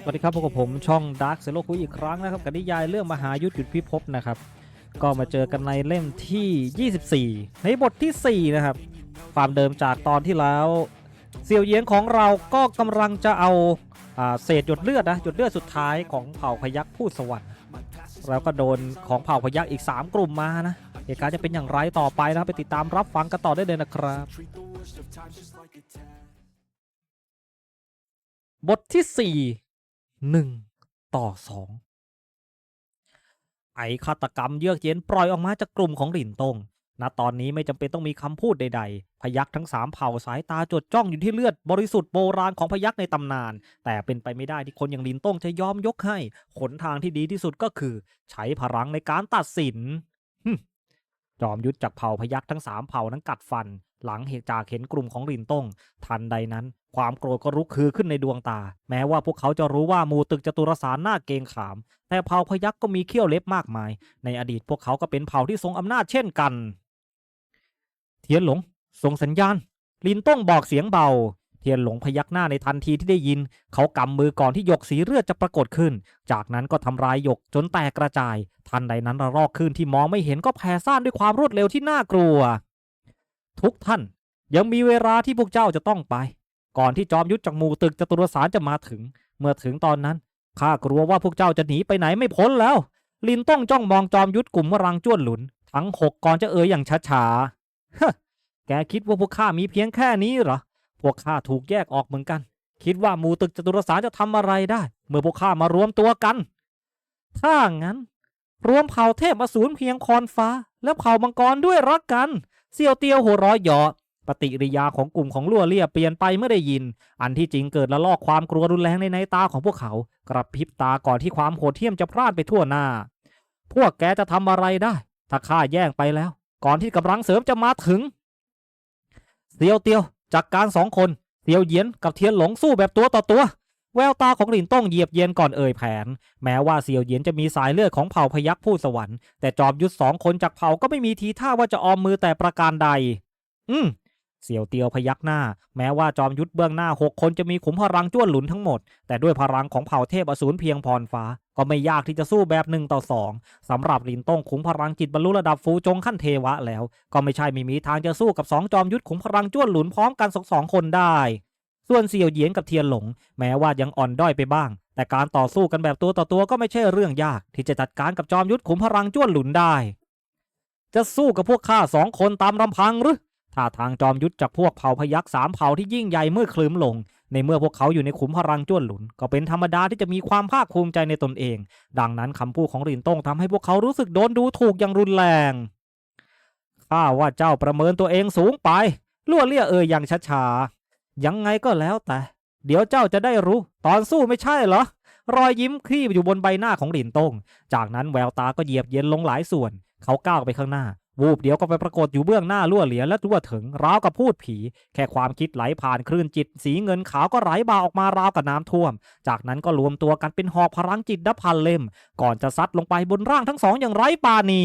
สวัสดีครับพบกับผมช่อง Dark z e r o คุยอีกครั้งนะครับกับนิยายเรื่องมหายุทธหยุดพิภพนะครับ ก็มาเจอกันในเล่มที่ 24 ในบทที่ 4 นะครับ ความเดิมจากตอนที่แล้วเสียวเยียนของเราก็กำลังจะเอาอาเศษหยดเลือดนะหยดเลือดสุดท้ายของเผ่าพยักผู้สวรรค์แล้วก็โดนของเผ่าพยักอีก 3 กลุ่มมานะเหตุการณ์จะเป็นอย่างไรต่อไปนะครับไปติดตามรับฟังกันต่อได้เลยนะครับ บทที่4 1ต่อ2ไอฆาตกรรมเยือกเย็นปล่อยออกมาจากกลุ่มของหลินตงณตอนนี้ไม่จำเป็นต้องมีคำพูดใดๆ พยักทั้งสามเผ่าสายตาจดจ้องอยู่ที่เลือดบริสุทธิ์โบราณของพยักในตำนาน แต่เป็นไปไม่ได้ที่คนอย่างลินตงจะยอมยกให้ขนทางที่ดีที่สุดก็คือ ใช้พลังในการตัดสินหึจอมยุทธจากเผ่าพยักทั้งสามเผ่านั้นกัดฟัน หลังเหตุจากเห็นกลุ่มของหลินต้ง ทันใดนั้น ความโกรธก็รุกคือขึ้นในดวงตา แม้ว่าพวกเขาจะรู้ว่าหมูตึกจตุรสารหน้าเกงขาม แต่เผ่าพยักก็มีเขี้ยวเล็บมากมาย ในอดีตพวกเขาก็เป็นเผ่าที่ทรงอำนาจเช่นกัน เทียนหลงส่งสัญญาณ ลินต้องบอกเสียงเบา เทียนหลงพยักหน้าในทันทีที่ได้ยิน เขากำมือก่อนที่หยกสีเลือดจะปรากฏขึ้น จากนั้นก็ทำลายหยกจนแตกกระจาย ทันใดนั้นระลอกคลื่นที่มองไม่เห็นก็แผ่ซ่านด้วยความรวดเร็วที่น่ากลัว ทุกท่าน ยังมีเวลาที่พวกเจ้าจะต้องไป ก่อนที่จอมยุทธจากหมู่ตึกจตุรสารจะมาถึง เมื่อถึงตอนนั้นข้ากลัวว่าพวกเจ้าจะหนีไปไหนไม่พ้นแล้ว ลินต้องจ้องมองจอมยุทธกลุ่มวรังจ้วนหลุน ทั้งหกก่อนจะเอ่ยอย่างช้าๆฮะแกคิดว่าพวกข้ามีเพียงแค่นี้เหรอพวกข้าถูกแยกออกเหมือนกัน คิดว่าหมู่ตึกจตุรสารจะทำอะไรได้ เมื่อพวกข้ามารวมตัวกัน ถ้างั้น รวมเผ่าเทพอสูรเพียงคอนฟ้า และเผ่ามังกรด้วยรักกัน เสี่ยวเตียวหัวร้อยหยอปฏิกิริยาของกลุ่มของลั่วเลี่ยเปลี่ยนไปเมื่อได้ยิน อันที่จริงเกิดละลอกความกลัวรุนแรงในในตาของพวกเขา กระพริบตาก่อนที่ความโหดเหี้ยมจะพลาดไปทั่วหน้า พวกแกจะทำอะไรได้ ถ้าข้าแย่งไปแล้ว ก่อนที่กำลังเสริมจะมาถึง เซียวเตียวจากการสองคนเซียวเยียนกับเทียนหลงสู้แบบตัวต่อตัว แววตาของหลินต้องเหยียบเย็นก่อนเอ่ยแผน แม้ว่าเซียวเหยียนจะมีสายเลือดของเผ่าพยักผู้สวรรค์แต่จอมยุทธสองคนจากเผ่าก็ไม่มีทีท่าว่าจะออมมือแต่ประการใด อืมเสี่ยวเตียวพยักหน้า แม้ว่าจอมยุทธเบื้องหน้าหกคนจะมีขุมพลังจ้วนหลุนทั้งหมด แต่ด้วยพลังของเผ่าเทพอสูรเพียงพรฟ้า ก็ไม่ยากที่จะสู้แบบหนึ่งต่อสองสำหรับลินต้องขุมพลังจิตบรรลุระดับฟูจงขั้นเทวะแล้ว ก็ไม่ใช่ไม่มีทางจะสู้กับสองจอมยุทธขุมพลังจ้วนหลุนพร้อมกันสองสองคนได้ ส่วนเสี่ยวเหยียนกับเทียนหลง แม้ว่ายังอ่อนด้อยไปบ้าง แต่การต่อสู้กันแบบตัวต่อตัวก็ไม่ใช่เรื่องยาก ที่จะจัดการกับจอมยุทธขุมพลังจ้วนหลุนได้ จะสู้กับพวกข้าสองคนตามลำพังหรือถ้าทางจอมยุทธจากพวกเผ่าพยักสามเผ่าที่ยิ่งใหญ่เมื่อคลืมลง ในเมื่อพวกเขาอยู่ในขุมพลังจ้วนหลุน ก็เป็นธรรมดาที่จะมีความภาคภูมิใจในตนเอง ดังนั้นคำพูดของรินต้งทำให้พวกเขารู้สึกโดนดูถูกอย่างรุนแรงข้าว่าเจ้าประเมินตัวเองสูงไป ลั่วเลี่ยเอ่ยอย่างช้าๆ ยังไงก็แล้วแต่ เดี๋ยวเจ้าจะได้รู้ ตอนสู้ไม่ใช่เหรอ รอยยิ้มคลี่อยู่บนใบหน้าของหลินตง จากนั้นแววตาก็เหยียบเย็นลงหลายส่วน เขาก้าวไปข้างหน้า วูบเดียวก็ไปปรากฏอยู่เบื้องหน้าลั่วเหลียและทั่วถึง ราวกับพูดผี แค่ความคิดไหลผ่านคลื่นจิต สีเงินขาวก็ไหลบ่าออกมาราวกับน้ำท่วม จากนั้นก็รวมตัวกันเป็นหอกพลังจิตดับพันเล่ม ก่อนจะซัดลงไปบนร่างทั้งสองอย่างไร้ปาณี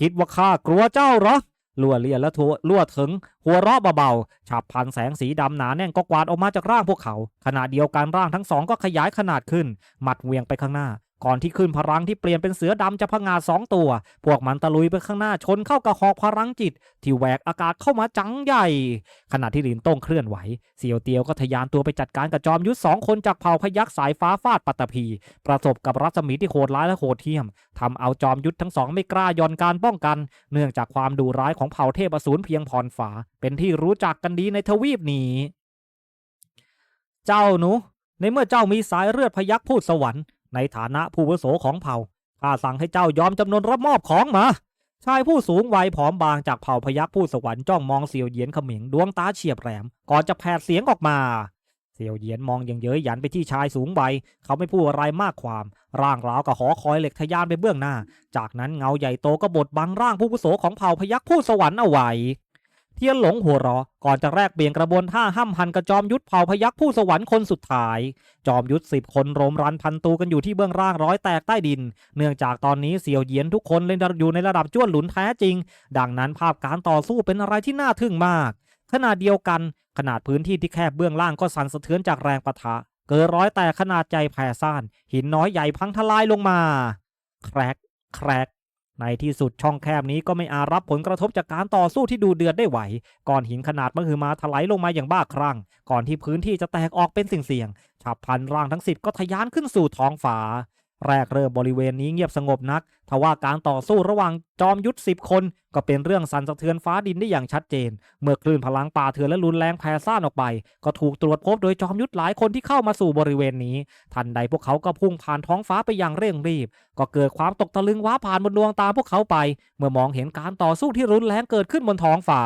คิดว่าข้ากลัวเจ้าเหรอ ลั่วเลียและทัวลั่วถึง หัวเราะเบาๆฉับพันแสงสีดำหนาแน่นก็กวาดออกมาจากร่างพวกเขา ขณะเดียวกันร่างทั้งสองก็ขยายขนาดขึ้น หมัดเหวียงไปข้างหน้า ก่อนที่ขึ้นพลังที่เปลี่ยนเป็นเสือดำจะพงาสองตัว พวกมันตะลุยไปข้างหน้าชนเข้ากับหอกพลังจิต ที่แหวกอากาศเข้ามาจังใหญ่ ขณะที่หลินต้งเคลื่อนไหวเสี่ยวเตียวก็ทะยานตัวไปจัดการกับจอมยุทธสองคนจากเผ่าพยักษ์สายฟ้าฟาดปัตตภี ประสบกับรัศมีที่โหดร้ายและโหดเหี้ยมทำเอาจอมยุทธทั้งสองไม่กล้าย่อนการป้องกัน เนื่องจากความดุร้ายของเผ่าเทพอสูรเพียงพรฟ้าเป็นที่รู้จักกันดีในทวีปนี้ เจ้าหนูในเมื่อเจ้ามีสายเลือดพยักพูดสวรรค์ ในฐานะผู้วุโสของเผ่าข้าสั่งให้เจ้ายอมจำนนรับมอบของมา ชายผู้สูงวัยผอมบางจากเผ่าพยักผู้สวรรค์จ้องมองเสี่ยวเหยียนเขมิงดวงตาเฉียบแหลมก่อนจะแผดเสียงออกมา เสี่ยวเหยียนมองอย่างเย้ยหยันไปที่ชายสูงวัยเขาไม่พูดอะไรมากความ ร่างราวกับหอคอยเหล็กทะยานไปเบื้องหน้า จากนั้นเงาใหญ่โตก็บดบังร่างผู้วุโสของเผ่าพยักผู้สวรรค์เอาไว้ เทียนหลงหัวเราะก่อนจะแรกเบี่ยงกระบวนท่าห้ำหันกระจอมยุทธเผ่าพยักผู้สวรรค์คนสุดท้าย จอมยุทธสิบคนโรมรันพันตูกันอยู่ที่เบื้องล่างร้อยแตกใต้ดิน เนื่องจากตอนนี้เสี่ยวเยียนทุกคนเล่นอยู่ในระดับจ้วนหลุนแท้จริง ดังนั้นภาพการต่อสู้เป็นอะไรที่น่าทึ่งมากขณะเดียวกัน ขนาดพื้นที่ที่แคบเบื้องล่างก็สั่นสะเทือนจากแรงปะทะ เกิดร้อยแตกขนาดใหญ่แผ่ซ่านหินน้อยใหญ่พังทลายลงมา แครกแครก ในที่สุดช่องแคบนี้ก็ไม่อาจรับผลกระทบจากการต่อสู้ที่ดูเดือดได้ไหว ก้อนหินขนาดมหึมาถลายลงมาอย่างบ้าคลั่ง ก่อนที่พื้นที่จะแตกออกเป็นสิ่งเสี่ยงฉับพลันร่างทั้งสิบก็ทะยานขึ้นสู่ท้องฟ้า แรกเริ่มบริเวณนี้เงียบสงบนัก ทว่าการต่อสู้ระหว่างจอมยุทธสิบคน ก็เป็นเรื่องสั่นสะเทือนฟ้าดินได้อย่างชัดเจน เมื่อคลื่นพลังป่าเถื่อนและรุนแรงแผ่ซ่านออกไป ก็ถูกตรวจพบโดยจอมยุทธหลายคนที่เข้ามาสู่บริเวณนี้ ทันใดพวกเขาก็พุ่งผ่านท้องฟ้าไปอย่างเร่งรีบ ก็เกิดความตกตะลึงว้าผ่านบนดวงตาพวกเขาไป เมื่อมองเห็นการต่อสู้ที่รุนแรงเกิดขึ้นบนท้องฟ้า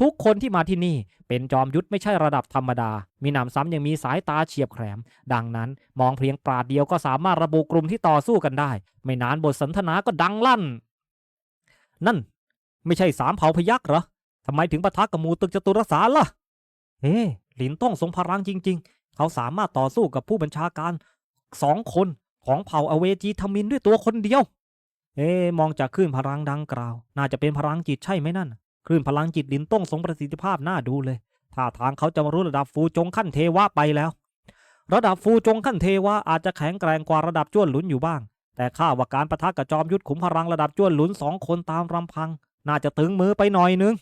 ทุกคนที่มาที่นี่เป็นจอมยุทธไม่ใช่ระดับธรรมดา มีหนำซ้ำยังมีสายตาเฉียบแฉลม ดังนั้นมองเพียงปราดเดียวก็สามารถระบุกลุ่มที่ต่อสู้กันได้ ไม่นานบทสนทนาก็ดังลั่น นั่น ไม่ใช่สามเผ่าพยักษ์เหรอทำไมถึงปะทะกับหมูตึกจตุรสารล่ะ เฮ้หลินต้องทรงพลังจริง ๆ เขาสามารถต่อสู้กับผู้บัญชาการสองคนของเผ่าอเวจีทมินด้วยตัวคนเดียว เอ๊มองจากคลื่นพลังดังกล่าว น่าจะเป็นพลังจิตใช่ไหมนั่น คลื่นพลังจิตลินต้องทรงประสิทธิภาพน่าดูเลยท่าทางเขาจะมารู้ระดับฟูจงขั้นเทวะไปแล้ว ระดับฟูจงขั้นเทวะอาจจะแข็งแกร่งกว่าระดับจ้วนหลุนอยู่บ้าง แต่ข้าว่าการประทะกับจอมยุทธขุมพลังระดับจ้วนหลุนสองคนตามลำพัง น่าจะตึงมือไปหน่อยนึง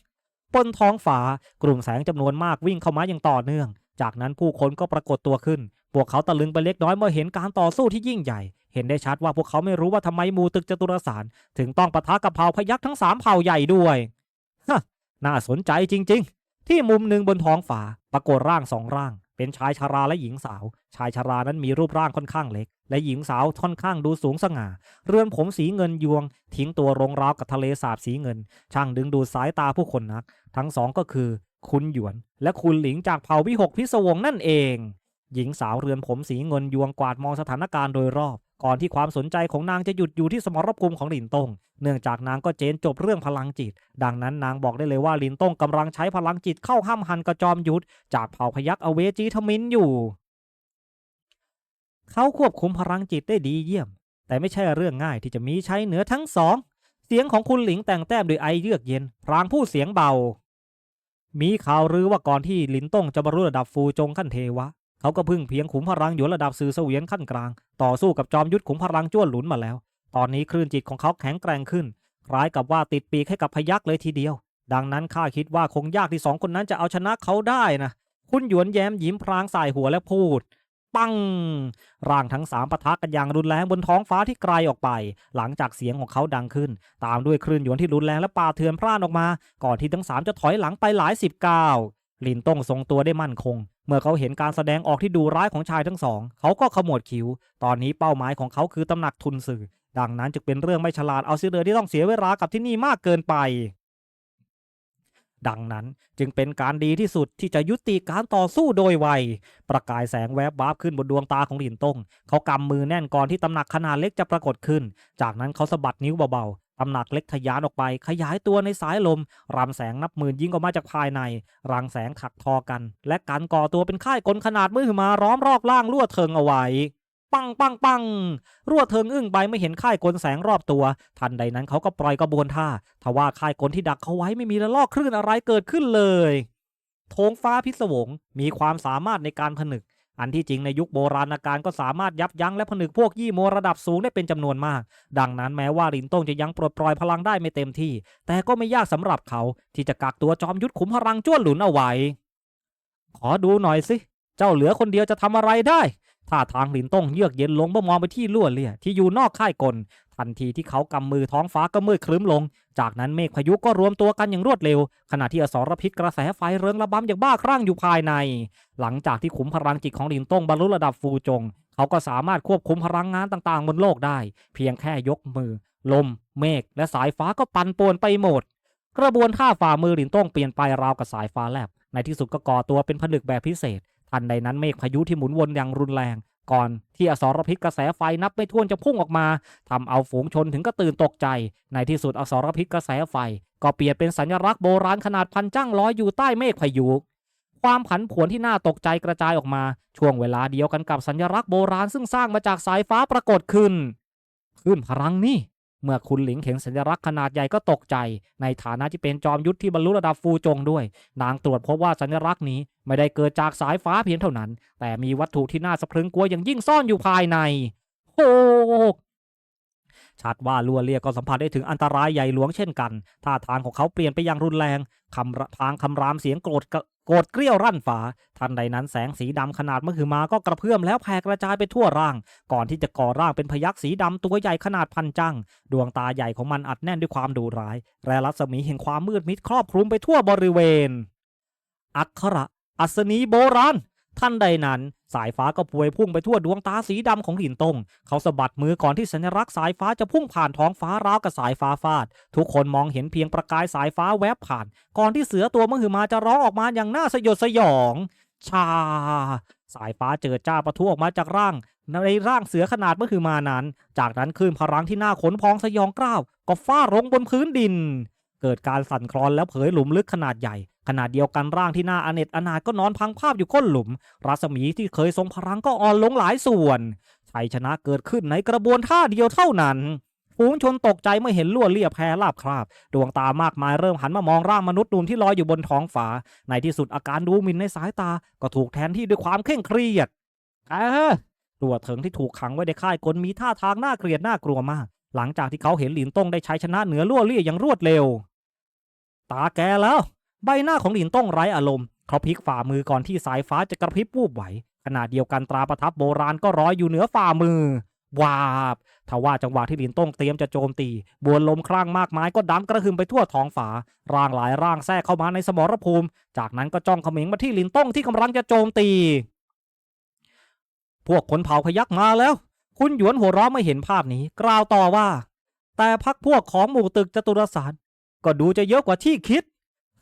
บนท้องฝากลุ่มแสงจำนวนมากวิ่งเข้ามาอย่างต่อเนื่อง จากนั้นผู้คนก็ปรากฏตัวขึ้น พวกเขาตะลึงไปเล็กน้อยเมื่อเห็นการต่อสู้ที่ยิ่งใหญ่ เห็นได้ชัดว่าพวกเขาไม่รู้ว่าทำไมมูตึกจตุรสาร ถึงต้องปะทะกับเผ่าพยักษ์ทั้งสามเผ่าใหญ่ด้วย ฮะน่าสนใจจริง ๆ ที่มุมหนึ่งบนท้องฝาปรากฏร่างสองร่าง เป็นชายชาราและหญิงสาว ชายชารานั้นมีรูปร่างค่อนข้างเล็ก และหญิงสาวค่อนข้างดูสูงสง่า เรือนผมสีเงินยวง ทิ้งตัวรงราวกับทะเลสาบสีเงิน ช่างดึงดูดสายตาผู้คนนัก ทั้งสองก็คือคุณหยวน และคุณหลิงจากเผ่าวิหกพิศวงนั่นเอง หญิงสาวเรือนผมสีเงินยวงกวาดมองสถานการณ์โดยรอบ ก่อนที่ความสนใจของนางจะหยุดอยู่ที่สมรภูมิของหลินตง เนื่องจากนางก็เจนจบเรื่องพลังจิต ดังนั้นนางบอกได้เลยว่าหลินตงกำลังใช้พลังจิตเข้าห้ามหันกระจอมยุทธจากเผ่าพยักอเวจีทมินอยู่ เขาควบคุมพลังจิตได้ดีเยี่ยม แต่ไม่ใช่เรื่องง่ายที่จะมีใช้เหนือทั้งสอง เสียงของคุณหลิงแต่งแต้มด้วยไอเยือกเย็น พรางผู้เสียงเบา มีข่าวลือว่าก่อนที่หลินต้งจะบรรลุระดับฟูจงขั้นเทวะ เขาก็พึ่งเพียงขุมพลังหยวนระดับสื่อเสวียนขั้นกลาง ต่อสู้กับจอมยุทธขุมพลังจ้วนหลุนมาแล้ว ตอนนี้คลื่นจิตของเขาแข็งแกร่งขึ้น คล้ายกับว่าติดปีกให้กับพยักเลยทีเดียว ดังนั้นข้าคิดว่าคงยากที่สองคนนั้นจะเอาชนะเขาได้นะ คุณหยวนแย้มยิ้มพรางสายหัวและพูด ปัง ร่างทั้งสามปะทะกันอย่างรุนแรงบนท้องฟ้าที่ไกลออกไป หลังจากเสียงของเขาดังขึ้น ตามด้วยคลื่นหยวนที่รุนแรงและป่าเถื่อนพร่านออกมา ก่อนที่ทั้งสามจะถอยหลังไปหลายสิบก้าวลินต้องทรงตัวได้มั่นคง เมื่อเขาเห็นการแสดงออกที่ดูร้ายของชายทั้งสอง เขาก็ขมวดคิ้ว ตอนนี้เป้าหมายของเขาคือตำหนักทุนสื่อ ดังนั้นจึงเป็นเรื่องไม่ฉลาดเอาเสียเลยที่ต้องเสียเวลากับที่นี่มากเกินไป ดังนั้นจึงเป็นการดีที่สุดที่จะยุติการต่อสู้โดยไว ประกายแสงแวบวาบขึ้นบนดวงตาของหลินตงเขากำมือแน่นก่อนที่ตำหนักขนาดเล็กจะปรากฏขึ้น จากนั้นเขาสะบัดนิ้วเบา ตำหนักเล็กทะยานออกไป ขยายตัวในสายลม รำแสงนับหมื่นยิงออกมาจากภายใน รังแสงถักทอกัน และการก่อตัวเป็นค่ายกลขนาดมือมาร้อมรอบล่างลวดเทิงเอาไว้ ปังปังปังรวดเทิงอึ้งไปไม่เห็นค่ายกลแสงรอบตัว ทันใดนั้นเขาก็ปล่อยกระบวนท่าทว่าค่ายกลที่ดักเขาไว้ไม่มีระลอกคลื่นอะไรเกิดขึ้นเลยโถงฟ้าพิศวงมีความสามารถในการผนึก อันที่จริงในยุคโบราณการก็สามารถยับยั้งและผนึกพวกยี่โมระดับสูงได้เป็นจำนวนมาก ดังนั้นแม้ว่าลินต้งจะยังปลดปล่อยพลังได้ไม่เต็มที่ แต่ก็ไม่ยากสำหรับเขา ที่จะกักตัวจอมยุทธขุมพลังจ้วนหลุนเอาไว้ ขอดูหน่อยสิ เจ้าเหลือคนเดียวจะทำอะไรได้ท่าทางหลินต้งเยือกเย็นลงเมื่อมองไปที่ลั่วเลี่ยที่อยู่นอกค่ายกล ทันทีที่เขากำมือท้องฟ้าก็มืดครึ้มลง จากนั้นเมฆพายุก็รวมตัวกันอย่างรวดเร็ว ขณะที่อสรพิษกระแสไฟเริงระบำอย่างบ้าคลั่งอยู่ภายใน หลังจากที่ขุมพลังจิตของหลินต้งบรรลุระดับฟูจง เขาก็สามารถควบคุมพลังงานต่างๆ บนโลกได้ เพียงแค่ยกมือ ลม เมฆและสายฟ้าก็ปั่นป่วนไปหมด กระบวนท่าฝ่ามือหลินต้งเปลี่ยนไปราวกับสายฟ้าแลบในที่สุดก็ก่อตัวเป็นผลึกแบบพิเศษ ทันใดนั้นเมฆพายุที่หมุนวนอย่างรุนแรง ก่อนที่อสรพิษกระแสไฟนับไม่ถ้วนจะพุ่งออกมาทำเอาฝูงชนถึงก็ตื่นตกใจ ในที่สุดอสรพิษกระแสไฟ ก็เปลี่ยนเป็นสัญลักษณ์โบราณขนาดพันจ้างลอยอยู่ใต้เมฆพายุความผันผวนที่น่าตกใจกระจายออกมา ช่วงเวลาเดียวกันกับสัญลักษณ์โบราณซึ่งสร้างมาจากสายฟ้าปรากฏขึ้น ขึ้นพลังนี่ เมื่อคุณหลิงเห็นสัญลักษณ์ขนาดใหญ่ก็ตกใจ ในฐานะที่เป็นจอมยุทธที่บรรลุระดับฟูจงด้วย นางตรวจพบว่าสัญลักษณ์นี้ไม่ได้เกิดจากสายฟ้าเพียงเท่านั้น แต่มีวัตถุที่น่าสะพรึงกลัวอย่างยิ่งซ่อนอยู่ภายในโอ้ชัดว่าลัวเลียก็สัมผัสได้ถึงอันตรายใหญ่หลวงเช่นกัน ท่าทางของเขาเปลี่ยนไปอย่างรุนแรงคำพางคำรามเสียงโกรธ โกรธเกลี้ยวรั่นฝา ทันใดนั้นแสงสีดำขนาดมหึมาก็กระเพื่อมแล้วแผ่กระจายไปทั่วร่าง ก่อนที่จะก่อร่างเป็นพยักษ์สีดำตัวใหญ่ขนาดพันจัง ดวงตาใหญ่ของมันอัดแน่นด้วยความดุร้ายและรัศมีแห่งความมืดมิดครอบคลุมไปทั่วบริเวณ อักขระ อัศนีโบราณ ท่านใดนั้น สายฟ้าก็พวยพุ่งไปทั่วดวงตาสีดำของหินตง เขาสะบัดมือก่อนที่สัญลักษณ์สายฟ้าจะพุ่งผ่านท้องฟ้าราวกับสายฟ้าฟาด ทุกคนมองเห็นเพียงประกายสายฟ้าแวบผ่าน ก่อนที่เสือตัวมหึมาจะร้องออกมาอย่างน่าสยดสยอง ชา สายฟ้าเจิดจ้าประทุออกมาจากร่างในร่างเสือขนาดมหึมานั้น จากนั้นคลื่นพลังที่น่าขนพองสยองกล้าว ก็ฟาดลงบนพื้นดิน เกิดการสั่นคลอนแล้วเผยหลุมลึกขนาดใหญ่ ขนาดเดียวกันร่างที่น่าอเนจอนาก็นอนพังภาพอยู่ก้นหลุม รัศมีที่เคยทรงพลังก็อ่อนลงหลายส่วนชัยชนะเกิดขึ้นในกระบวนท่าเดียวเท่านั้นฝูงชนตกใจเมื่อเห็นลวดเลียบแพรลาบคราบ ดวงตามากมายเริ่มหันมามองร่างมนุษย์นูนที่ลอยอยู่บนท้องฟ้าในที่สุดอาการดูหมิ่นในสายตาก็ถูกแทนที่ด้วยความเคร่งเครียดเออตัวเถิงที่ถูกขังไว้ในค่ายกลมีท่าทางน่าเกลียดน่ากลัวมาก หลังจากที่เขาเห็นหลินต้งได้ชัยชนะเหนือลั่วเลี่ยอย่างรวดเร็ว ตาแกแล้ว ใบหน้าของหลินต้องไร้อารมณ์ เขาพลิกฝ่ามือก่อนที่สายฟ้าจะกระพริบวูบไหวขณะเดียวกันตราประทับโบราณก็ร้อยอยู่เหนือฝ่ามือวาบทว่าจังหวะที่หลินต้งเตรียมจะโจมตีบวนลมคลั่งมากมายก็ดังกระหึ่มไปทั่วท้องฟ้าร่างหลายร่างแทรกเข้ามาในสมรภูมิ จากนั้นก็จ้องเขม็งมาที่หลินต้งที่กำลังจะโจมตี พวกคนเผาพยักมาแล้ว คุณหยวนหัวเราะไม่เห็นภาพนี้ กล่าวต่อว่า แต่พักพวกของหมู่ตึกจตุรสาร ก็ดูจะเยอะกว่าที่คิด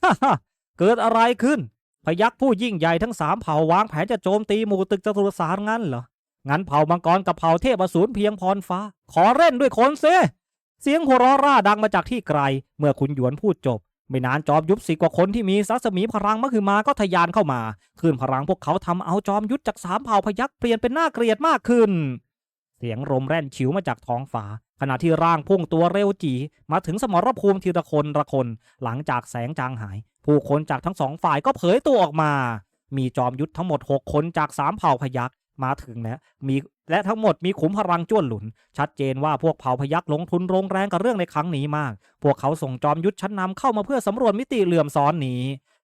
ฮ่าเกิดอะไรขึ้น พยักผู้ยิ่งใหญ่ทั้งสามเผ่าวางแผนจะโจมตีหมู่ตึกจตุรสารงั้นเหรอ งั้นเผ่ามังกรกับเผ่าเทพอสูรเพียงพรฟ้า ขอเล่นด้วยคนเซเสียงหัวเราะร่าดังมาจากที่ไกล เมื่อคุณหยวนพูดจบ ไม่นานจอมยุทธสิกว่าคนที่มีสัสมีพลังมคือมาก็ทะยานเข้ามาขึ้นพลังพวกเขาทำเอาจอมยุทธจากสามเผ่าพยักเปลี่ยนเป็นหน่าเกลียดมากขึ้น สียงลมแร่นฉิวมาจากท้องฟ้า ขณะที่ร่างพุ่งตัวเร็วจีมาถึงสมรภูมิทีละคนละคน หลังจากแสงจางหาย ผู้คนจากทั้งสองฝ่ายก็เผยตัวออกมา มีจอมยุทธทั้งหมด 6 คนจากสามเผ่าพยักมาถึงแล้วมีและทั้งหมดมีขุมพลังจ้วนหลุน ชัดเจนว่าพวกเผ่าพยักลงทุนโรงแรงกับเรื่องในครั้งนี้มาก พวกเขาส่งจอมยุทธชั้นนำเข้ามาเพื่อสำรวจมิติเหลื่อมซ้อนนี้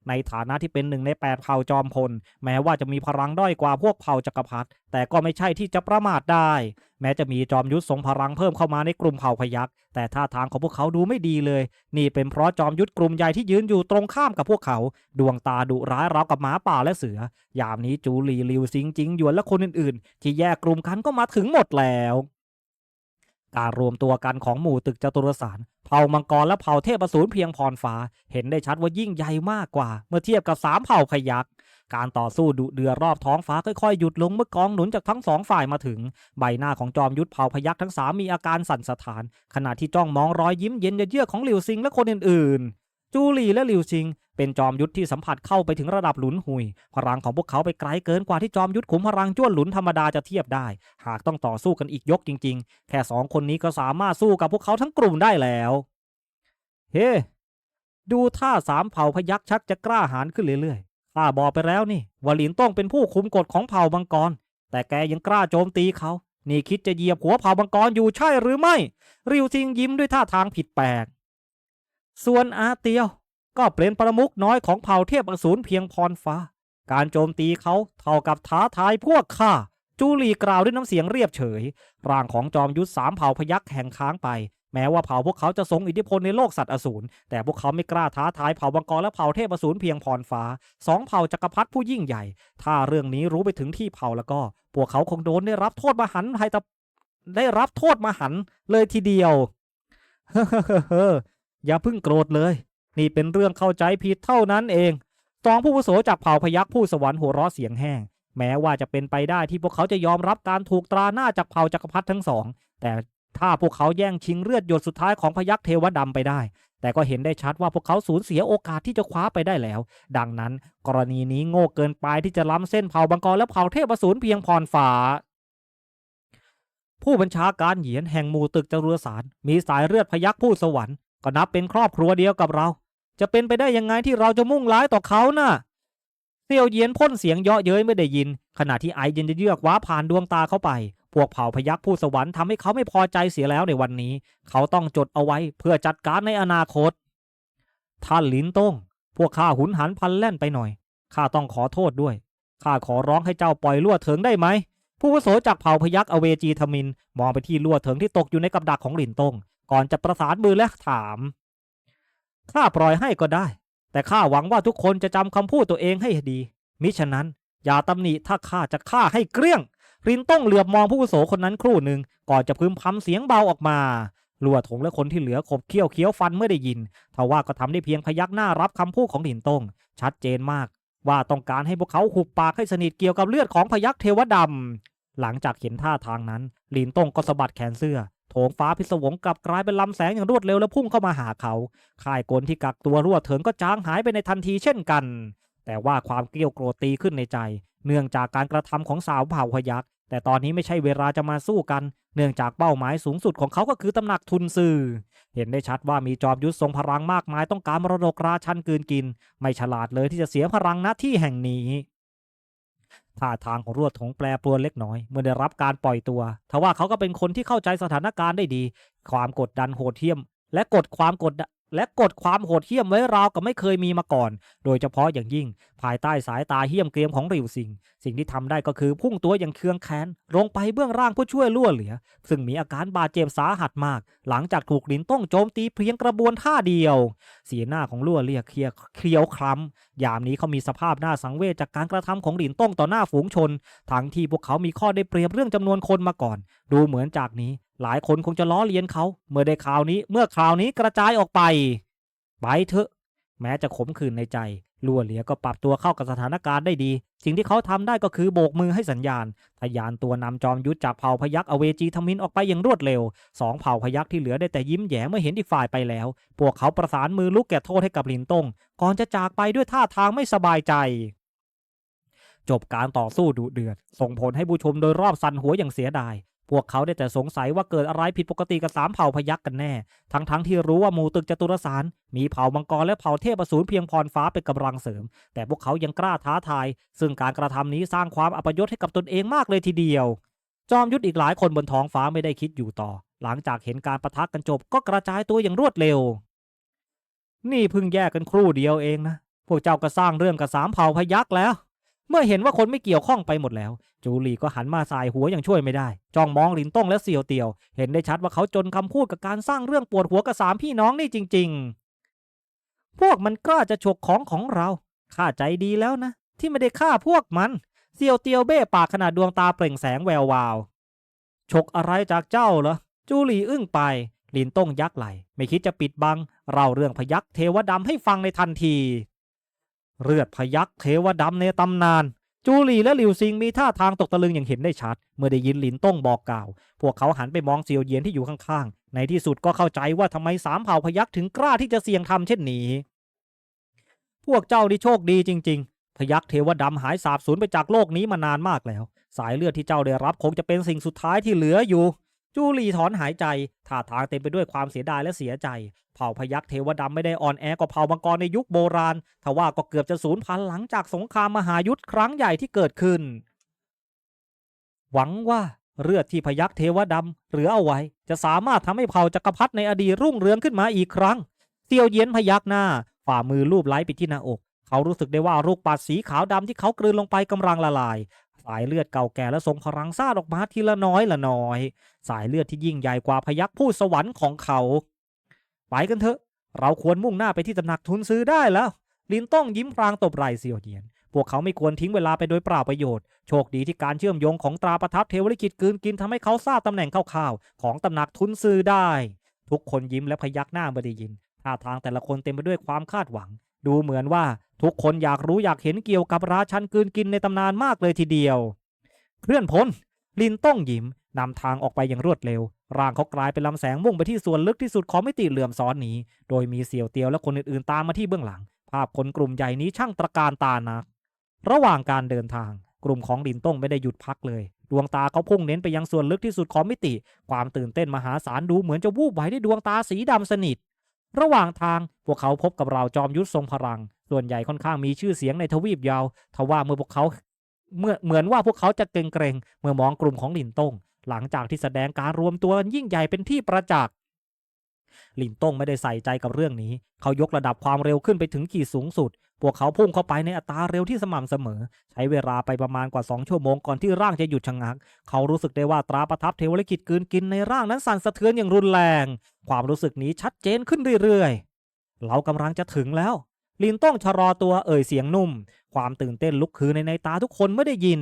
ในฐานะที่เป็นหนึ่งในแปดเผ่าจอมพล แม้ว่าจะมีพลังด้อยกว่าพวกเผ่าจักรพรรดิแต่ก็ไม่ใช่ที่จะประมาทได้ แม้จะมีจอมยุทธทรงพลังเพิ่มเข้ามาในกลุ่มเผ่าพยักแต่ท่าทางของพวกเขาดูไม่ดีเลย นี่เป็นเพราะจอมยุทธกลุ่มใหญ่ที่ยืนอยู่ตรงข้ามกับพวกเขา ดวงตาดุร้ายราวกับหมาป่าและเสือ ยามนี้จูหลีลิวซิงจิงหยวนและคนอื่นๆ ที่แยกกลุ่มกันก็มาถึงหมดแล้ว การรวมตัวกันของหมู่ตึกจตุรสารเผ่ามังกรและเผ่าเทพอสูรเพียงพรฟ้า เห็นได้ชัดว่ายิ่งใหญ่มากกว่า เมื่อเทียบกับสามเผ่าพยักการต่อสู้ดุเดือดรอบท้องฟ้าค่อยๆหยุดลงเมื่อกองหนุนจากทั้งสองฝ่ายมาถึง ใบหน้าของจอมยุทธเผ่าพยักทั้งสามมีอาการสั่นสะท้าน ขณะที่จ้องมองรอยยิ้มเย็นเยือกของหลิวซิงและคนอื่นๆ จูหลี่และหลิวซิง เป็นจอมยุทธที่สัมผัสเข้าไปถึงระดับหลุนหุย พลังของพวกเขาไปไกลเกินกว่าที่จอมยุทธขุมพลังจ้วนหลุนธรรมดาจะเทียบได้ หากต้องต่อสู้กันอีกยกจริง ๆ แค่สองคนนี้ก็สามารถสู้กับพวกเขาทั้งกลุ่มได้แล้ว เฮ้ ดูท่าสามเผ่าพยักชักจะกล้าหาญขึ้นเรื่อยๆข้าบอกไปแล้วนี่ว่าหลินต้องเป็นผู้คุมกฎของเผ่ามังกร แต่แกยังกล้าโจมตีเขานี่คิดจะเหยียบหัวเผ่ามังกรอยู่ใช่หรือไม่ ริวซิงยิ้มด้วยท่าทางผิดแปลก ส่วนอาเตียว ก็เป็นประมุขน้อยของเผ่าเทพอสูรเพียงพรฟ้า การโจมตีเขาเท่ากับท้าทายพวกข้าจูลีกล่าวด้วยน้ำเสียงเรียบเฉย ร่างของจอมยุทธสามเผ่าพยักแห่งค้างไป แม้ว่าเผ่าพวกเขาจะทรงอิทธิพลในโลกสัตว์อสูรแต่พวกเขาไม่กล้าท้าทายเผ่าบังกรและเผ่าเทพอสูรเพียงพรฟ้าสองเผ่าจักรพรรดิผู้ยิ่งใหญ่ ถ้าเรื่องนี้รู้ไปถึงที่เผ่าแล้วก็ พวกเขาคงโดนได้รับโทษมหันต์ไทยตะได้รับโทษมหันเลยทีเดียวเฮ้อ อย่าเพิ่งโกรธเลย นี่เป็นเรื่องเข้าใจผิดเท่านั้นเองสองผู้วุโสจากเผ่าพยักผู้สวรรค์หัวเราะเสียงแห้ง แม้ว่าจะเป็นไปได้ที่พวกเขาจะยอมรับการถูกตราหน้าจากเผ่าจักรพรรดิทั้งสอง แต่ถ้าพวกเขาแย่งชิงเลือดหยดสุดท้ายของพยักเทวดำไปได้ แต่ก็เห็นได้ชัดว่าพวกเขาสูญเสียโอกาสที่จะคว้าไปได้แล้ว ดังนั้น กรณีนี้โง่เกินไปที่จะล้ำเส้นเผ่าบังกรและเผ่าเทพสูรเพียงพรฟ้าผู้บัญชาการเหยียนแห่งหมู่ตึกจรวสารมีสายเลือดพยักผู้สวรรค์ ก็นับเป็นครอบครัวเดียวกับเรา จะเป็นไปได้ยังไงที่เราจะมุ่งร้ายต่อเขาน่ะเซียวเยียนพ่นเสียงเยาะเย้ยไม่ได้ยิน ขณะที่ไอเย็นจะเยือกว้าผ่านดวงตาเข้าไป พวกเผ่าพยักผู้สวรรค์ทำให้เขาไม่พอใจเสียแล้วในวันนี้ เขาต้องจดเอาไว้เพื่อจัดการในอนาคต ท่านหลินต้ง พวกข้าหุนหันพลันแล่นไปหน่อยข้าต้องขอโทษด้วยข้าขอร้องให้เจ้าปล่อยลวดเถิงได้ไหมผู้วโสจากเผ่าพยักอเวจีทมิน มองไปที่ลวดเถิงที่ตกอยู่ในกับดักของหลินต้ง ก่อนจะประสานมือและถาม ข้าปล่อยให้ก็ได้ แต่ข้าหวังว่าทุกคนจะจำคำพูดตัวเองให้ดี มิฉะนั้น อย่าตำหนิถ้าข้าจะฆ่าให้เกลี้ยง รินต้องเหลือบมองผู้วุโสคนนั้นครู่หนึ่งก่อนจะพึมพำเสียงเบาออกมาลัวถงและคนที่เหลือขบเคี้ยวเคี้ยวฟันเมื่อได้ยินทว่าก็ทำได้เพียงพยักหน้ารับคำพูดของหลินตงชัดเจนมาก ว่าต้องการให้พวกเขาหุบปากให้สนิทเกี่ยวกับเลือดของพยักเทวดำหลังจากเห็นท่าทางนั้น หลินตงก็สะบัดแขนเสื้อ โถงฟ้าพิศวงกลับกลายเป็นลำแสงอย่างรวดเร็วและพุ่งเข้ามาหาเขาค่ายกลที่กักตัวรั่วเถิงก็จางหายไปในทันทีเช่นกัน แต่ว่าความเกลียวโกรธตีขึ้นในใจ เนื่องจากการกระทำของสาวเผ่าพยักแต่ตอนนี้ไม่ใช่เวลาจะมาสู้กัน เนื่องจากเป้าหมายสูงสุดของเขาก็คือตำหนักทุนซื่อ เห็นได้ชัดว่ามีจอมยุทธทรงพลังมากมายต้องการมรดกราชันกลืนกิน ไม่ฉลาดเลยที่จะเสียพลังณที่แห่งนี้ ท่าทางของรวดถงแปรปรวนเล็กน้อย เมื่อได้รับการปล่อยตัวทว่าเขาก็เป็นคนที่เข้าใจสถานการณ์ได้ดี ความกดดันโหดเหี้ยม และกดความกดดและกดความโหดเหี้ยมไว้ราวกับไม่เคยมีมาก่อน โดยเฉพาะอย่างยิ่ง ภายใต้สายตาเหี้ยมเกรียมของริวซิง สิ่งที่ทำได้ก็คือพุ่งตัวอย่างเคืองแค้น ลงไปเบื้องล่างเพื่อช่วยล่วเหลือ ซึ่งมีอาการบาดเจ็บสาหัสมาก หลังจากถูกลินต้องโจมตีเพียงกระบวนท่าเดียว สีหน้าของล่วเรียกเคลียเคียวคล้ำยามนี้เขามีสภาพหน้าสังเวชจากการกระทำของลินต้องต่อหน้าฝูงชน ทั้งที่พวกเขามีข้อได้เปรียบเรื่องจำนวนคนมาก่อน ดูเหมือนจากนี้ หลายคนคงจะล้อเลียนเขา เมื่อได้ข่าวนี้ เมื่อข่าวนี้กระจายออกไป ไปเถอะ แม้จะขมขื่นในใจ ลัวเหลียก็ปรับตัวเข้ากับสถานการณ์ได้ดี สิ่งที่เขาทำได้ก็คือโบกมือให้สัญญาณ ทยานตัวนำจอมยุทธจากเผ่าพยักอเวจีทมินออกไปอย่างรวดเร็วสองเผ่าพยักที่เหลือได้แต่ยิ้มแย้มเมื่อเห็นอีกฝ่ายไปแล้ว พวกเขาประสานมือลุกแก่โทษให้กับลินตงก่อนจะจากไปด้วยท่าทางไม่สบายใจจบการต่อสู้ดุเดือด ส่งผลให้ผู้ชมโดยรอบสั่นหัวอย่างเสียดาย พวกเขาได้แต่สงสัยว่าเกิดอะไรผิดปกติกับสามเผ่าพยักกันแน่ ทั้งๆทที่รู้ว่าหมู่ตึกจตุรสาร มีเผ่ามังกรและเผ่าเทพสูรเพียงพรฟ้าเป็นกำลังเสริม แต่พวกเขายังกล้าท้าทาย ซึ่งการกระทำนี้สร้างความอัปยศให้กับตนเองมากเลยทีเดียว จอมยุทธอีกหลายคนบนท้องฟ้าไม่ได้คิดอยู่ต่อ หลังจากเห็นการประทักกันจบก็กระจายตัวอย่างรวดเร็ว นี่เพิ่งแยกกันครู่เดียวเองนะ พวกเจ้าก็สร้างเรื่องกับสามเผ่าพยักแล้ว เมื่อเห็นว่าคนไม่เกี่ยวข้องไปหมดแล้ว จูลีก็หันมาสายหัวอย่างช่วยไม่ได้ จ้องมองลินต้งและเสี่ยวเตียว เห็นได้ชัดว่าเขาจนคำพูดกับการสร้างเรื่องปวดหัวกับสามพี่น้องนี่จริง ๆ พวกมันกล้าจะฉกของของเราข้าใจดีแล้วนะ ที่ไม่ได้ฆ่าพวกมัน เสี่ยวเตียวเบ้ปากขนาดดวงตาเปล่งแสงแวววาวฉกอะไรจากเจ้าเหรอจูลีอึ้งไปลินต้งยักไหล ไม่คิดจะปิดบัง เราเรื่องพยักเทวดำให้ฟังในทันที เลือดพยักเทวดำในตำนาน จูลีและหลิวซิงมีท่าทางตกตะลึงอย่างเห็นได้ชัด เมื่อได้ยินหลินต้งบอกกล่าว พวกเขาหันไปมองเซียวเยียนที่อยู่ข้างๆ ในที่สุดก็เข้าใจว่าทำไมสามเผ่าพยักถึงกล้าที่จะเสี่ยงทำเช่นนี้ พวกเจ้านี่โชคดีจริง ๆ พยักเทวดำหายสาบสูญไปจากโลกนี้มานานมากแล้ว สายเลือดที่เจ้าได้รับคงจะเป็นสิ่งสุดท้ายที่เหลืออยู่ จูลีถอนหายใจท่าทางเต็มไปด้วยความเสียดายและเสียใจ เผ่าพยักเทวดำไม่ได้อ่อนแอกว่าเผ่ามังกรในยุคโบราณทว่าก็เกือบจะสูญพันธุ์หลังจากสงครามมหายุทธครั้งใหญ่ที่เกิดขึ้น หวังว่าเลือดที่พยักเทวดำเหลือเอาไว้ จะสามารถทำให้เผ่าจักรพรรดิในอดีตรุ่งเรืองขึ้นมาอีกครั้งเตียวเย็นพยักหน้า ฝ่ามือลูบไล้ไปที่หน้าอก เขารู้สึกได้ว่าลูกปัดสีขาวดำที่เขากลืนลงไปกำลังละลาย สายเลือดเก่าแก่และทรงพลังซ่าออกมาทีละน้อยละน้อย สายเลือดที่ยิ่งใหญ่กว่าพยักผู้สวรรค์ของเขา ไปกันเถอะ เราควรมุ่งหน้าไปที่ตำหนักทุนซื้อได้แล้ว ลินต้องยิ้มพรางตบไหล่เซียวเยียน พวกเขาไม่ควรทิ้งเวลาไปโดยเปล่าประโยชน์ โชคดีที่การเชื่อมโยงของตราประทับเทวลิขิตกืนกินทำให้เขาทราบตำแหน่งคร่าวๆของตำหนักทุนซื้อได้ ทุกคนยิ้มและพยักหน้าเมื่อได้ยินท่าทางแต่ละคนเต็มไปด้วยความคาดหวัง ดูเหมือนว่า ทุกคนอยากรู้อยากเห็นเกี่ยวกับราชันกืนกินในตำนานมากเลยทีเดียว เคลื่อนพ้น ลินต้องยิ้มนำทางออกไปอย่างรวดเร็ว ร่างเขากลายเป็นลำแสงมุ่งไปที่ส่วนลึกที่สุดของมิติเหลื่อมซ้อนนี้ โดยมีเสี่ยวเตียวและคนอื่นๆ ตามมาที่เบื้องหลัง ภาพคนกลุ่มใหญ่นี้ช่างตระการตานัก ระหว่างการเดินทาง กลุ่มของลินต้องไม่ได้หยุดพักเลย ดวงตาเขาพุ่งเน้นไปยังส่วนลึกที่สุดของมิติ ความตื่นเต้นมหาศาลดูเหมือนจะวูบไหวด้วยดวงตาสีดำสนิท ระหว่างทางพวกเขาพบกับเราจอมยุทธทรงพลัง ส่วนใหญ่ค่อนข้างมีชื่อเสียงในทวีปยาวทว่าเมื่อพวกเขาเมื่อเหมือนว่าพวกเขาจะเกรงเกรงเมื่อมองกลุ่มของหลินต้งหลังจากที่แสดงการรวมตัวกันยิ่งใหญ่เป็นที่ประจักษ์หลินต้งไม่ได้ใส่ใจกับเรื่องนี้ เขายกระดับความเร็วขึ้นไปถึงขีดสูงสุด พวกเขาพุ่งเข้าไปในอัตราเร็วที่สม่ำเสมอ ใช้เวลาไปประมาณกว่า 2 ชั่วโมงก่อนที่ร่างจะหยุดชะงัก เขารู้สึกได้ว่าตราประทับเทวลิกิตกืนกินในร่างนั้นสั่นสะเทือนอย่างรุนแรง ความรู้สึกนี้ชัดเจนขึ้นเรื่อยๆ เรากำลังจะถึงแล้ว ลินต้องชะลอตัวเอ่ยเสียงนุ่ม ความตื่นเต้นลุกคือในในตาทุกคนไม่ได้ยิน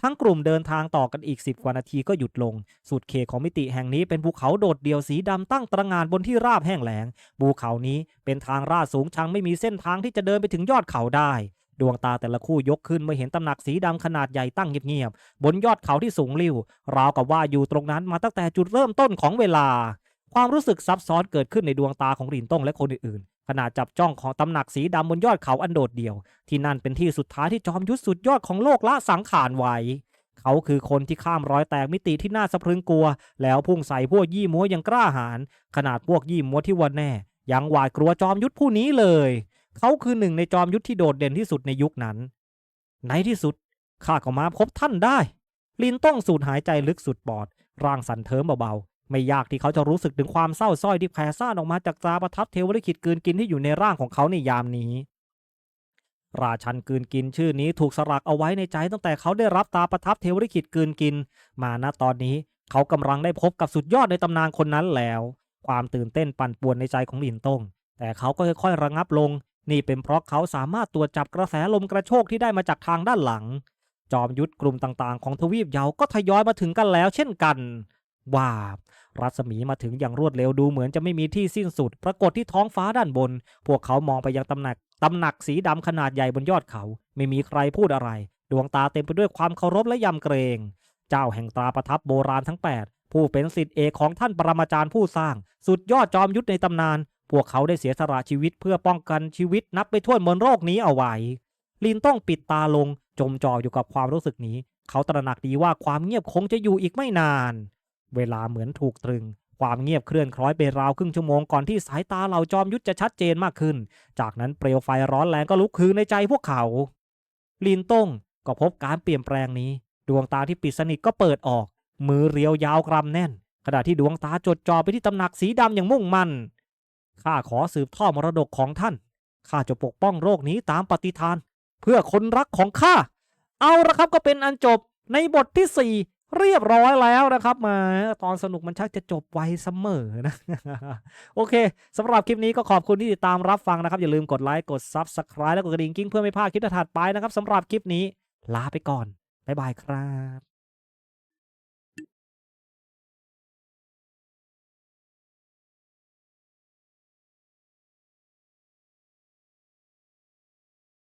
ทั้งกลุ่มเดินทางต่อกันอีก 10 กว่านาทีก็หยุดลง สุดเขตของมิติแห่งนี้เป็นภูเขาโดดเดี่ยวสีดำตั้งตระงานบนที่ราบแห้งแล้งภูเขานี้เป็นทางลาดสูงชังไม่มีเส้นทางที่จะเดินไปถึงยอดเขาได้ดวงตาแต่ละคู่ยกขึ้นเมื่อเห็นตำหนักสีดำขนาดใหญ่ตั้งเงียบๆบนยอดเขาที่สูงลิ่ว ราวกับว่าอยู่ตรงนั้นมาตั้งแต่จุดเริ่มต้นของเวลา ความรู้สึกซับซ้อนเกิดขึ้นในดวงตาของหลินต้งและคนอื่น ขณะจับจ้องของตำหนักสีดำบนยอดเขาอันโดดเดี่ยว ที่นั่นเป็นที่สุดท้ายที่จอมยุทธสุดยอดของโลกละสังขารไว้ เขาคือคนที่ข้ามรอยแตกมิติที่น่าสะพรึงกลัว แล้วพุ่งใส่พวกยี่มัวอย่างกล้าหาญขนาดพวกยี่มัวที่วันแน่ ยังหวาดกลัวจอมยุทธผู้นี้เลย เขาคือหนึ่งในจอมยุทธที่โดดเด่นที่สุดในยุคนั้นในที่สุดข้าก็มาพบท่านได้ ลินต้องสูดหายใจลึกสุดปอด ร่างสั่นเทิมเบาๆ ไม่ยากที่เขาจะรู้สึกถึงความเศร้าส้อยที่แผ่ซ่านออกมาจากตาประทับเทวลิขิตกืนกินที่อยู่ในร่างของเขาในยามนี้ ราชันกืนกินชื่อนี้ถูกสลักเอาไว้ในใจตั้งแต่เขาได้รับตาประทับเทวลิขิตกืนกิน มาณตอนนี้เขากำลังได้พบกับสุดยอดในตำนานคนนั้นแล้ว ความตื่นเต้นปั่นป่วนในใจของหลินต้งแต่เขาก็ค่อยๆระงับลง นี่เป็นเพราะเขาสามารถตรวจจับกระแสลมกระโชกที่ได้มาจากทางด้านหลัง จอมยุทธกลุ่มต่างๆ ของทวีปเยาก็ทยอยมาถึงกันแล้วเช่นกัน ว้ารัศมีมาถึงอย่างรวดเร็วดูเหมือนจะไม่มีที่สิ้นสุด ปรากฏที่ท้องฟ้าด้านบน พวกเขามองไปยังตำหนักตำหนักสีดำขนาดใหญ่บนยอดเขา ไม่มีใครพูดอะไร ดวงตาเต็มไปด้วยความเคารพและยำเกรง เจ้าแห่งตราประทับโบราณทั้ง 8 ผู้เป็นสิทธิเอกของท่านปรมาจารย์ผู้สร้าง สุดยอดจอมยุทธในตำนาน พวกเขาได้เสียสละชีวิตเพื่อป้องกันชีวิตนับไปทั่วบนโลกนี้เอาไว้ ลินต้องปิดตาลงจมจ่ออยู่กับความรู้สึกนี้ เขาตระหนักดีว่าความเงียบคงจะอยู่อีกไม่นาน เวลาเหมือนถูกตรึง ความเงียบเคลื่อนคล้อยไปราวครึ่งชั่วโมงก่อนที่สายตาเหล่าจอมยุทธจะชัดเจนมากขึ้น จากนั้นเปลวไฟร้อนแรงก็ลุกคือในใจพวกเขา ลินต้งก็พบการเปลี่ยนแปลงนี้ ดวงตาที่ปิดสนิทก็เปิดออก มือเรียวยาวกรำแน่น ขณะที่ดวงตาจดจ่อไปที่ตำหนักสีดำอย่างมุ่งมั่นข้าขอสืบทอดมรดกของท่านข้าจะปกป้องโรคนี้ตามปฏิทาน เพื่อคนรักของข้า เอาละครับก็เป็นอันจบในบทที่สี่ เรียบร้อยแล้วนะครับมาตอนสนุกมันชักจะจบไวเสมอนะ โอเคสำหรับคลิปนี้ก็ขอบคุณที่ติดตามรับฟังนะครับ อย่าลืมกดไลค์กด Subscribe และกดกระดิ่งกิ้งเพื่อไม่พลาดคลิปถัดไปนะครับสำหรับคลิปนี้ลาไปก่อน บ๊ายบายครับ